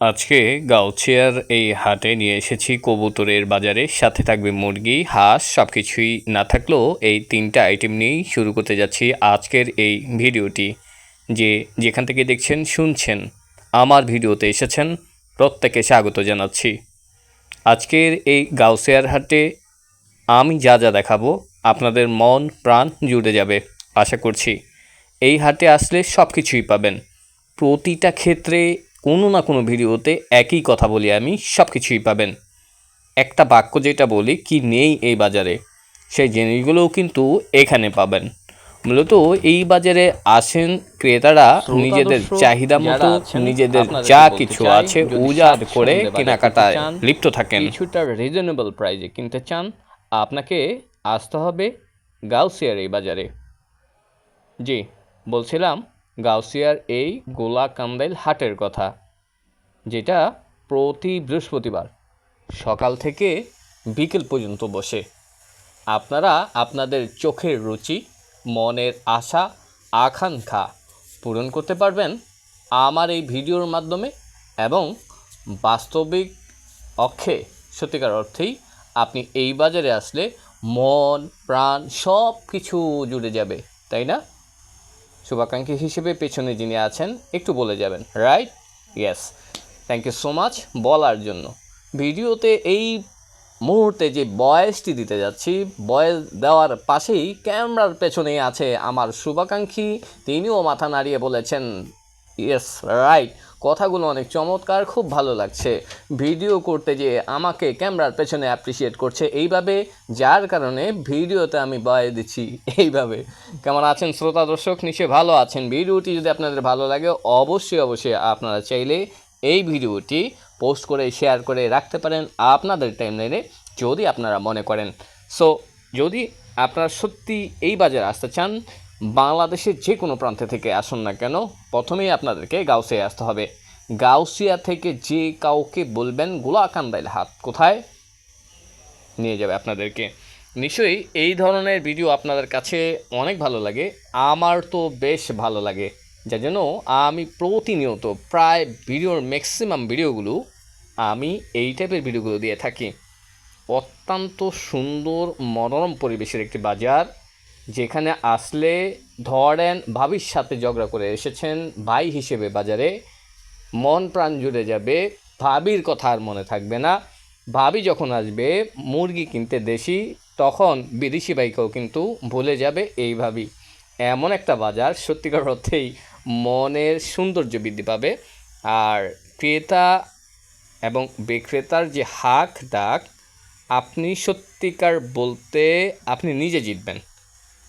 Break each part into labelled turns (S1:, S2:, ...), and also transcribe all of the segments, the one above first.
S1: আজকে গাউছিয়ার এই হাটে নিয়ে এসেছি কবুতরের বাজারে। সাথে থাকবে মুরগি, হাঁস সব কিছুই না থাকলেও এই তিনটা আইটেম নিয়েই শুরু করতে যাচ্ছি আজকের এই ভিডিওটি। যে যেখান থেকে দেখছেন, শুনছেন, আমার ভিডিওতে এসেছেন প্রত্যেকে স্বাগত জানাচ্ছি। আজকের এই গাউসিয়ার হাটে আমি যা যা দেখাবো, আপনাদের মন, প্রাণ জুড়ে যাবে, আশা করছি। এই হাটে আসলে সব কিছুই পাবেন। প্রতিটা ক্ষেত্রে কোনো না কোনো ভিডিওতে একই কথা বলি আমি সব কিছুই পাবেন। একটা বাক্য যেটা বলি কি নেই এই বাজারে? সেই জিনিসগুলোও কিন্তু এখানে পাবেন। মূলত এই বাজারে আসেন ক্রেতারা নিজেদের চাহিদা মতো নিজেদের যা কিছু আছে উজাড় করে কেনাকাটায় লিপ্ত থাকেন।
S2: কিছুটা রিজনেবল প্রাইজে কিনতে চান আপনাকে আসতে হবে গাউসিয়ার এই বাজারে। জি বলছিলাম গাউসিয়ার এই গোলা কান্দাইল হাটের কথা, যেটা প্রতি বৃহস্পতিবার সকাল থেকে বিকেল পর্যন্ত বসে। আপনারা আপনাদের চোখের রুচি, মনের আশা, আকাঙ্ক্ষা পূরণ করতে পারবেন আমার এই ভিডিওর মাধ্যমে এবং বাস্তবিক অক্ষে সত্যিকার অর্থেই আপনি এই বাজারে আসলে মন, প্রাণ সব কিছু জুড়ে যাবে, তাই না? শুভাকাঙ্ক্ষী হিসেবে পেছনে যিনি আছেন, একটু বলে যাবেন right yes thank you so much বলার জন্য। ভিডিওতে এই মুহূর্তে যে বয়েসটি দিতে যাচ্ছি, বয়েস দেওয়ার পাশেই ক্যামেরার পেছনেই আছে আমার শুভাকাঙ্ক্ষী। তিনিও মাথা নাড়িয়ে বলেছেন ইয়েস রাইট কথাগুলো অনেক চমৎকার, খুব ভালো লাগছে। ভিডিও করতে যে আমাকে ক্যামেরার পেছনে অ্যাপ্রিসিয়েট করছে এইভাবে, যার কারণে ভিডিওতে আমি বয়ে দিচ্ছি এইভাবে। কেমন আছেন শ্রোতা দর্শক? নিশ্চয়ই ভালো আছেন। ভিডিওটি যদি আপনাদের ভালো লাগে, অবশ্যই অবশ্যই আপনারা চাইলে এই ভিডিওটি পোস্ট করে শেয়ার করে রাখতে পারেন আপনাদের টাইমলাইনে যদি আপনারা মনে করেন। সো যদি আপনারা সত্যি এই বাজারে আসতে চান বাংলাদেশের যে কোনো প্রান্তে থেকে আসুন না কেন, প্রথমেই আপনাদেরকে গাউসিয়া আসতে হবে। গাউসিয়া থেকে যে কাউকে বলবেন, গোলাকান্দাইল হাত কোথায়? নিয়ে যাবে আপনাদেরকে। নিশ্চয়ই এই ধরনের ভিডিও আপনাদের কাছে অনেক ভালো লাগে, আমার তো বেশ ভালো লাগে। যার জন্য আমি প্রতিনিয়ত প্রায় ভিডিওর ম্যাক্সিমাম ভিডিওগুলো আমি এই টাইপের ভিডিওগুলো দিয়ে থাকি। অত্যন্ত সুন্দর, মনোরম পরিবেশের একটি বাজার। যেখানে আসলে ধরেন ভাবির সাথে ঝগড়া করে এসেছেন ভাই হিসেবে বাজারে, মন প্রাণ জুড়ে যাবে, ভাবির কথা আর মনে থাকবে না। ভাবি যখন আসবে, মুরগি কিনতে দেশি, তখন বিদেশি ভাইকেও কিন্তু ভুলে যাবে এই ভাবি। এমন একটা বাজার সত্যিকার অর্থেই মনের সৌন্দর্য বৃদ্ধি পাবে। আর ক্রেতা এবং বিক্রেতার যে হাক ডাক আপনি সত্যিকার বলতে আপনি নিজে জিতবেন।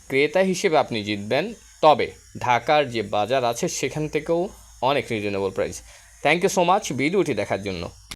S2: ক্রেতা হিসেবে আপনি জিতবেন। তবে ঢাকার যে বাজার আছে, সেখান থেকেও অনেক reasonable price thank you so much ভিডিওটি দেখার জন্য।